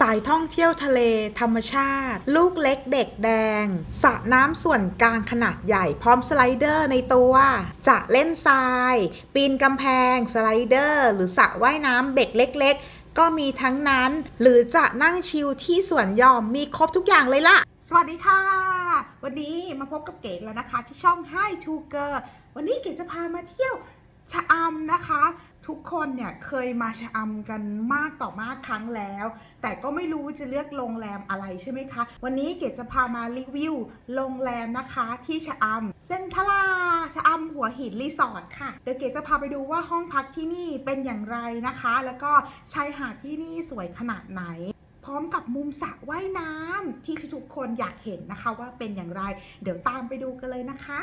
สายท่องเที่ยวทะเล ธรรมชาติ ลูกเล็กเด็กแดงสระน้ำส่วนกลางขนาดใหญ่พร้อมสไลเดอร์ในตัว จะเล่นทราย ปีนกำแพง สไลเดอร์ หรือสระว่ายน้ำเด็กเล็ก ๆ ก็มีทั้งนั้น หรือจะนั่งชิลที่สวนยอมมีครบทุกอย่างเลยล่ะ สวัสดีค่ะ วันนี้มาพบกับเก๋แล้วนะคะ ที่ช่อง Hi to Girl วันนี้เก๋จะพามาเที่ยวชะอำนะคะ ทุกคนเนี่ยเคยมาชะอำกันมากต่อมากครั้งแล้ว แต่ก็ไม่รู้จะเลือกโรงแรมอะไรใช่ไหมคะ วันนี้เก๋จะพามารีวิวโรงแรมนะคะที่ชะอำเส้นทลาชะอำหัวหินรีสอร์ทค่ะ เดี๋ยวเก๋จะพาไปดูว่าห้องพักที่นี่เป็นอย่างไรนะคะ แล้วก็ชายหาดที่นี่สวยขนาดไหนพร้อมกับมุมสระว่ายน้ำที่ทุกคนอยากเห็นนะคะว่าเป็นอย่างไร เดี๋ยวตามไปดูกันเลยนะคะ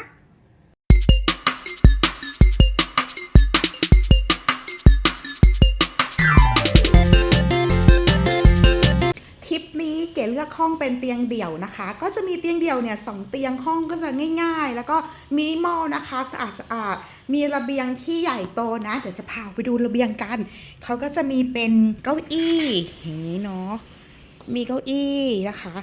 อกห้องเป็นเตียงเดี่ยวนะคะ ก็จะมีเตียงเดี่ยวเนี่ยสองเตียงห้องก็จะง่าย ๆ แล้วก็มินิมอลนะคะสะอาดสะอาดมีระเบียงที่ใหญ่โตนะ เดี๋ยวจะพาไปดูระเบียงกัน เขาก็จะมีเป็นเก้าอี้อย่างนี้เนาะมีเก้าอี้นะคะ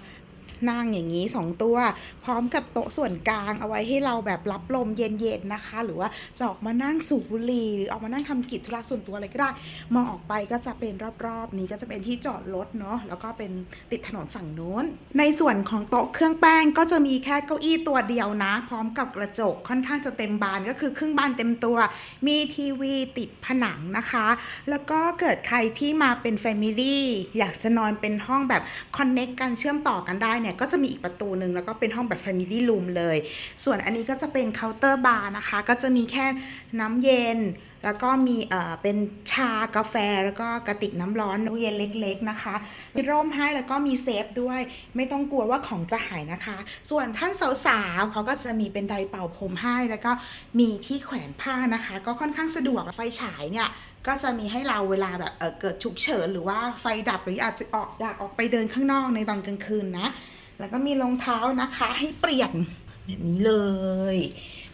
นั่งอย่างนี้ 2 ตัว พร้อมกับโต๊ะส่วนกลางเอาไว้ให้เราแบบรับลมเย็นๆนะคะ หรือว่าจะออกมานั่งสูบบุหรี่หรือออกมานั่งทำกิจธุระส่วนตัวอะไรก็ได้ มองออกไปก็จะเป็นรอบๆ นี้ก็จะเป็นที่จอดรถเนาะแล้วก็เป็นติดถนนฝั่งนู้น ในส่วนของโต๊ะเครื่องแป้งก็จะมีแค่เก้าอี้ตัวเดียวนะ พร้อมกับกระจกค่อนข้างจะเต็มบานก็คือครึ่งบานเต็มตัว มีทีวีติดผนังนะคะ แล้วก็เกิดใครที่มาเป็นแฟมิลี่อยากจะนอนเป็นห้องแบบคอนเน็กกันเชื่อมต่อกันได้เนี่ยก็จะมีอีกประตูหนึ่งแล้วก็เป็นห้องแบบแฟมิลี่รูมเลย ส่วนอันนี้ก็จะเป็นเคาน์เตอร์บาร์นะคะ ก็จะมีแค่น้ำเย็น แล้วก็มีเอ่อเป็นชากาแฟแล้วก็กระติกน้ำร้อนน้ำเย็นเล็กๆนะคะมีร่มให้แล้วก็มีเซฟด้วย ไม่ต้องกลัวว่าของจะหายนะคะ ส่วนท่านสาวๆเขาก็จะมีเป็นไดร์เป่าผมให้ แล้วก็มีที่แขวนผ้านะคะ ก็ค่อนข้างสะดวกไฟฉายเนี่ยก็จะมีให้เราเวลาแบบเออเกิดฉุกเฉินหรือว่าไฟดับหรืออาจจะออกอยากออกไปเดินข้างนอกในตอนกลางคืนนะ แล้วก็มีรองเท้านะคะให้เปลี่ยนแบบนี้เลย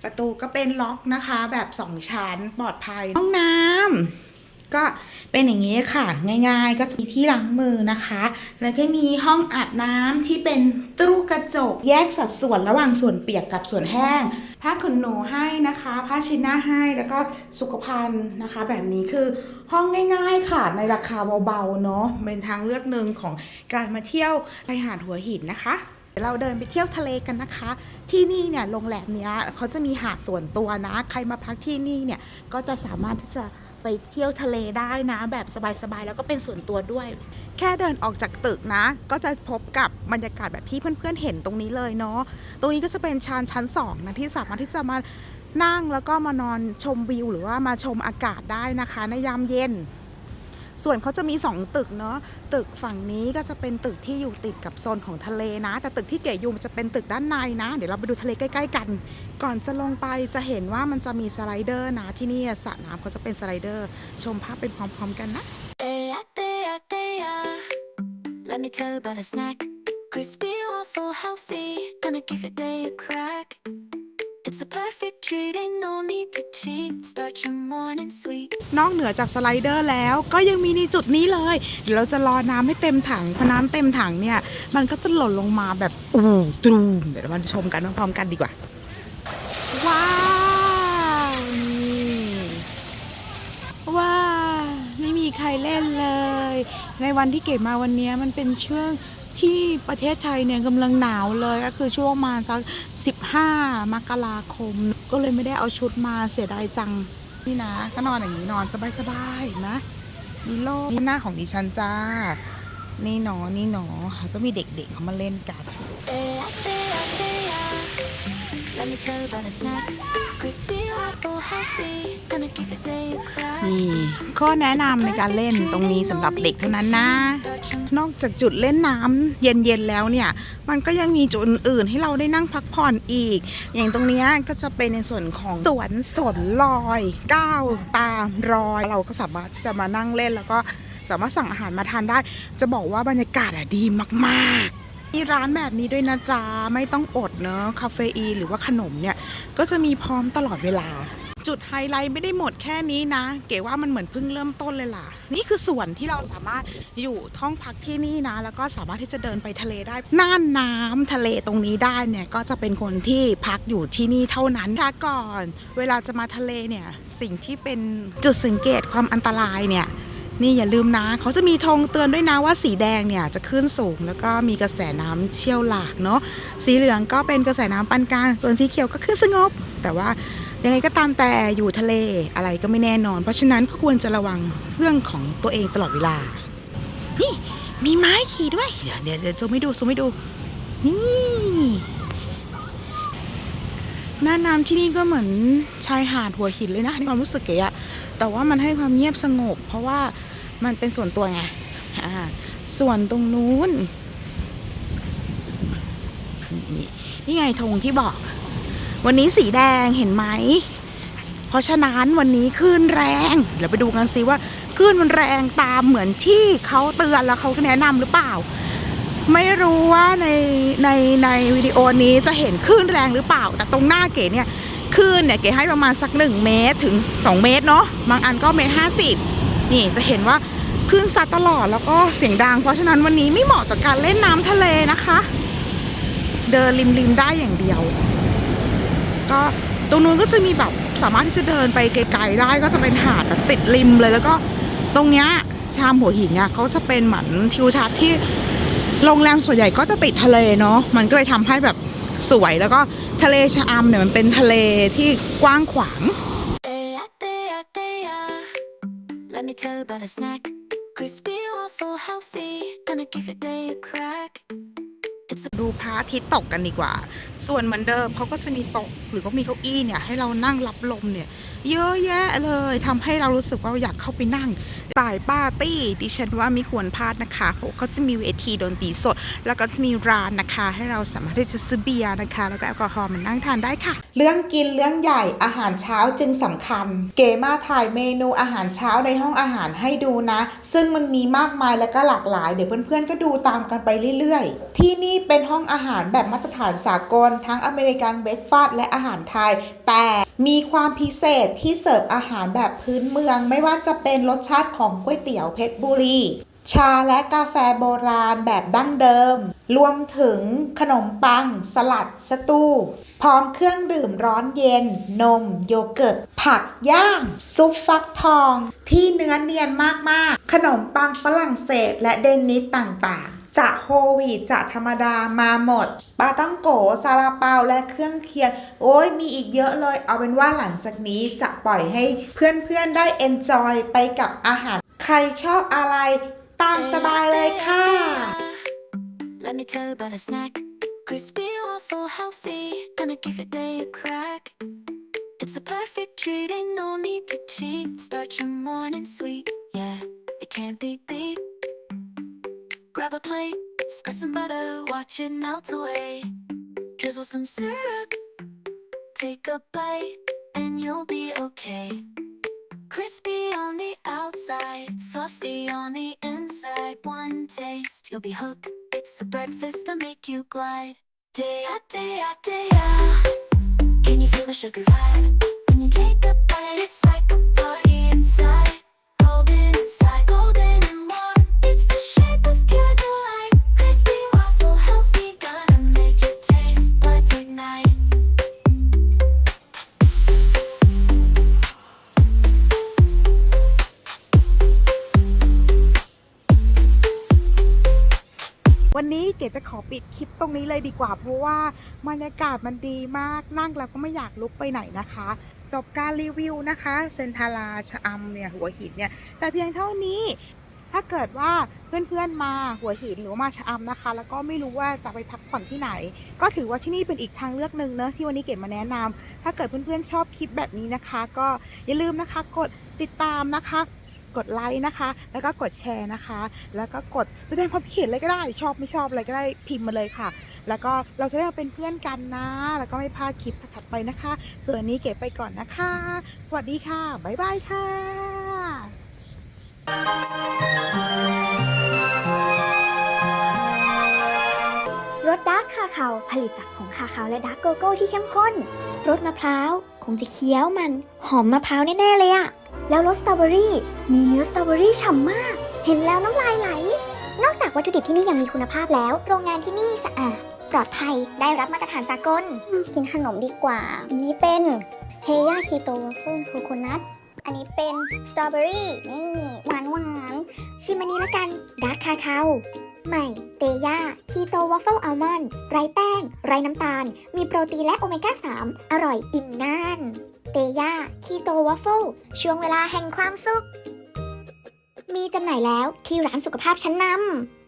ประตูก็เป็นล็อกนะคะ แบบสองชั้นปลอดภัยห้องน้ำ ก็เป็นอย่างนี้ค่ะ ง่ายๆ ก็จะมีที่ล้างมือนะคะ แล้วก็มีห้องอาบน้ำที่เป็นตู้กระจก แยกสัดส่วนระหว่างส่วนเปียกกับส่วนแห้ง ผ้าขนหนูให้นะคะ ผ้าเชิ้นหน้าให้แล้วก็สุขภัณฑ์นะคะ แบบนี้คือห้องง่ายๆค่ะในราคาเบาๆเนาะเป็นทางเลือกหนึ่งของการมาเที่ยวชายหาดหัวหินนะคะเดี๋ยวเราเดินไปเที่ยวทะเลกันนะคะ ที่นี่เนี่ยโรงแรมเนี้ยเขาจะมีหาดส่วนตัวนะ ใครมาพักที่นี่เนี่ยก็จะสามารถที่จะ ไปเที่ยวทะเลได้นะ แบบสบายๆ แล้วก็เป็นส่วนตัวด้วย แค่เดินออกจากตึกนะ ก็จะพบกับบรรยากาศแบบที่เพื่อนๆเห็นตรงนี้เลยเนาะตรงนี้ก็จะเป็นชานชั้นสองนะที่สามารถที่จะมานั่งแล้วก็มานอนชมวิว หรือว่ามาชมอากาศได้นะคะ ในยามเย็น ส่วนเขาจะมี 2 ตึกเนาะตึกฝั่งนี้ก็จะเป็นตึกที่อยู่ติดกับโซนของทะเลนะ แต่ตึกที่เก๋อยู่มันจะเป็นตึกด้านในนะ เดี๋ยวเราไปดูทะเลใกล้ ๆ กัน ก่อนจะลงไปจะเห็นว่ามันจะมีสไลเดอร์นะที่นี่สระน้ำเขาจะเป็นสไลเดอร์ ชมภาพเป็นพร้อม ๆ กันนะ Let me tell you about a snack. Crispy waffle, healthy. Gonna give your day a crack. It's a perfect treat, ain't no need to cheat. Start your morning sweet. นอกเหนือจากสไลเดอร์แล้วก็ยังมีในจุดนี้เลย เดี๋ยวเราจะรอน้ำให้เต็มถังพอน้ำเต็มถังเนี่ย มันก็จะหล่นลงมาแบบอู้ตรูมเดี๋ยวเรามาชมกันพร้อมๆกันดีกว่า ว้าวนี่ว้าวไม่มีใครเล่นเลย ในวันที่เก็บมาวันเนี้ยมันเป็นช่วง ที่ประเทศไทยเนี่ยกำลังหนาวเลยก็คือช่วงมาสัก 15 มกราคม ก็เลยไม่ได้เอาชุดมาเสียดายจัง นี่นะ ก็นอนอย่างนี้นอนสบายๆนะมีโลกนี่หน้าของดิฉันจ้า นี่หนอนี่หนอ ก็มีเด็กๆเขามาเล่นกัน Let me tell you about a snack. Crispy waffle, healthy. Gonna give your day a crack. นี่ข้อแนะนำในการเล่นตรงนี้สำหรับเด็กเท่านั้นนะ นอกจากจุดเล่นน้ำเย็นๆแล้วเนี่ย มันก็ยังมีจุดอื่นๆให้เราได้นั่งพักผ่อนอีก อย่างตรงเนี้ยก็จะเป็นในส่วนของสวนสนลอยก้าวตามรอย เราก็สามารถที่จะมานั่งเล่นแล้วก็สามารถสั่งอาหารมาทานได้ จะบอกว่าบรรยากาศอะดีมากๆ มีร้านแบบนี้ด้วยนะจ๊ะ ไม่ต้องอดเนอะคาเฟอีนหรือว่าขนมเนี่ย ก็จะมีพร้อมตลอดเวลา จุดไฮไลท์ไม่ได้หมดแค่นี้นะ เก๋ว่ามันเหมือนเพิ่งเริ่มต้นเลยล่ะ นี่คือส่วนที่เราสามารถอยู่ท่องพักที่นี่นะ แล้วก็สามารถที่จะเดินไปทะเลได้น่านน้ำทะเลตรงนี้ได้เนี่ยก็จะเป็นคนที่พักอยู่ที่นี่เท่านั้นค่ะก่อน เวลาจะมาทะเลเนี่ยสิ่งที่เป็นจุดสังเกตความอันตรายเนี่ย นี่อย่าลืมนะ เขาจะมีธงเตือนด้วยนะว่าสีแดงเนี่ยจะขึ้นสูง แล้วก็มีกระแสน้ำเชี่ยวหลากเนาะสีเหลืองก็เป็นกระแสน้ำปานกลางส่วนสีเขียวก็ขึ้นสงบ แต่ว่ายังไงก็ตามแต่อยู่ทะเลอะไรก็ไม่แน่นอน เพราะฉะนั้นก็ควรจะระวังเรื่องของตัวเองตลอดเวลา นี่มีไม้ขี่ด้วย เดี๋ยวเดี๋ยวเดี๋ยวซูมให้ดูซูมให้ดู นี่หน้าน้ำที่นี่ก็เหมือนชายหาดหัวหินเลยนะในความรู้สึกเก๋อะแต่ว่ามันให้ความเงียบสงบ เพราะว่า มันเป็นส่วนตัวไงอ่าส่วนตรงนู้นนี่ไงธงที่บอก วันนี้สีแดงเห็นไหม เพราะฉะนั้นวันนี้คลื่นแรง เดี๋ยวไปดูกันซิว่าคลื่นมันแรงตามเหมือนที่เขาเตือนแล้วเขาแนะนำหรือเปล่า ไม่รู้ว่าในในในวิดีโอนี้จะเห็นคลื่นแรงหรือเปล่า แต่ตรงหน้าเก๋เนี่ยคลื่นเนี่ยเก๋ให้ประมาณสัก 1 เมตรถึง 2 เมตรเนาะบางอันก็เมตรห้าสิบ นี่จะเห็นว่าคลื่นซัดตลอดแล้วก็เสียงดัง เพราะฉะนั้นวันนี้ไม่เหมาะกับการเล่นน้ำทะเลนะคะ เดินริมริมๆได้อย่างเดียว ก็ตรงนู้นก็จะมีแบบสามารถที่จะเดินไปไกลๆได้ก็จะเป็นหาดแบบติดริมเลยแล้วก็ตรงเนี้ยชามหัวหินเนี่ยเขาจะเป็นเหมือนทิวทัศน์ที่โรงแรมส่วนใหญ่ก็จะติดทะเลเนาะมันก็เลยทำให้แบบสวยแล้วก็ทะเลชะอำเนี่ยมันเป็นทะเลที่กว้างขวาง a snack. Crispy waffle, healthy. Gonna give your day a crack. It's a ดูพระอาทิตย์ตกกันดีกว่า ส่วนเหมือนเดิมเขาก็จะมีโต๊ะหรือก็มีเก้าอี้เนี่ยให้เรานั่งรับลมเนี่ย เยอะแยะเลยทำให้เรารู้สึกว่าอยากเข้าไปนั่งสายปาร์ตี้ดิฉันว่าไม่ควรพลาดนะคะเพราะเขาจะมีเวทีดนตรีสด แล้วก็จะมีร้านนะคะ ให้เราสามารถที่จะซื้อเบียร์นะคะ แล้วก็แอลกอฮอล์มานั่งทานได้ค่ะ เรื่องกินเรื่องใหญ่อาหารเช้าจึงสำคัญ เกมาถ่ายเมนูอาหารเช้าในห้องอาหารให้ดูนะ ซึ่งมันมีมากมายและก็หลากหลาย เดี๋ยวเพื่อนๆก็ดูตามกันไปเรื่อยๆ ที่นี่เป็นห้องอาหารแบบมาตรฐานสากล ทั้งอเมริกันเบรกฟาสต์และอาหารไทย แต่ มีความพิเศษที่เสิร์ฟอาหารแบบพื้นเมือง ไม่ว่าจะเป็นรสชาติของก๋วยเตี๋ยวเพชรบุรี ชาและกาแฟโบราณแบบดั้งเดิม รวมถึงขนมปัง สลัด สตูพร้อมเครื่องดื่มร้อนเย็น นม โยเกิร์ต ผักย่าง ซุปฟักทอง ที่เนื้อเนียนมาก ๆ ขนมปังฝรั่งเศสและเดนิสต่าง ๆ จะโฮวีตจะธรรมดามาหมดปาต้องโกซาลาเปาและเครื่องเคียง โอ้ยมีอีกเยอะเลย เอาเป็นว่าหลังจากนี้จะปล่อยให้เพื่อนๆได้เอนจอยไปกับอาหาร ใครชอบอะไรตามสบายเลยค่ะ Let me tell you about a snack. Crispy waffle, healthy. Gonna give your day a crack. It's a perfect treat, ain't no need to cheat. Start your morning sweet, yeah, it can't be beat. Grab a plate, spread some butter, watch it melt away. Drizzle some syrup, take a bite, and you'll be okay. Crispy on the outside, fluffy on the inside. One taste, you'll be hooked. It's a breakfast to make you glide. Day out, day out, day out. Can you feel the sugar vibe? วันนี้เก๋จะขอปิดคลิปตรงนี้เลยดีกว่า เพราะว่าบรรยากาศมันดีมากนั่งแล้วก็ไม่อยากลุกไปไหนนะคะ จบการรีวิวนะคะเซนทาราชะอำเนี่ยหัวหินเนี่ยแต่เพียงเท่านี้ถ้าเกิดว่าเพื่อนๆมาหัวหินหรือมาชะอำนะคะ แล้วก็ไม่รู้ว่าจะไปพักผ่อนที่ไหน ก็ถือว่าที่นี่เป็นอีกทางเลือกหนึ่งเนอะที่วันนี้เก็บมาแนะนำถ้าเกิดเพื่อนๆชอบคลิปแบบนี้นะคะ ก็อย่าลืมนะคะกดติดตามนะคะ กดไลค์นะคะ แล้วก็กดแชร์นะคะ แล้วก็กดแสดงความคิดเห็นอะไรก็ได้ ชอบไม่ชอบอะไรก็ได้พิมพ์มาเลยค่ะ แล้วก็เราจะได้มาเป็นเพื่อนกันนะ แล้วก็ไม่พลาดคลิปถัดไปนะคะ ส่วนนนี้เก็บไปก่อนนะคะ สวัสดีค่ะ บ๊ายบายค่ะ รสดาร์กคาคาวผลิตจากผงคาคาวและดาร์กโกโก้ที่เข้มข้น รสมะพร้าว คงจะเคี้ยวมัน หอมมะพร้าวแน่ ๆ เลยอะ แล้วรสสตรอเบอรี่ มีเนื้อสตรอเบอรี่ฉ่ำมาก เห็นแล้วน้ำลายไหล นอกจากวัตถุดิบที่นี่ยังมีคุณภาพแล้ว โรงงานที่นี่สะอาด ปลอดภัย ได้รับมาตรฐานสากล กินขนมดีกว่า อันนี้เป็นเทย่าคีโตวอฟเฟิลโคโคนัทอันนี้เป็นสตรอเบอรี่ นี่หวานหวานๆชิมอันนี้ละกันดาร์คคาคาใหม่ เตย่าคีโตวอฟเฟิลอัลมอนด์ไร้แป้ง ไร้น้ำตาล มีโปรตีนและโอเมก้า 3 อร่อยอิ่มนาน เตย่าคีโตวัฟเฟิลช่วงเวลาแห่งความสุข มีจำหน่ายแล้วที่ร้านสุขภาพชั้นนำ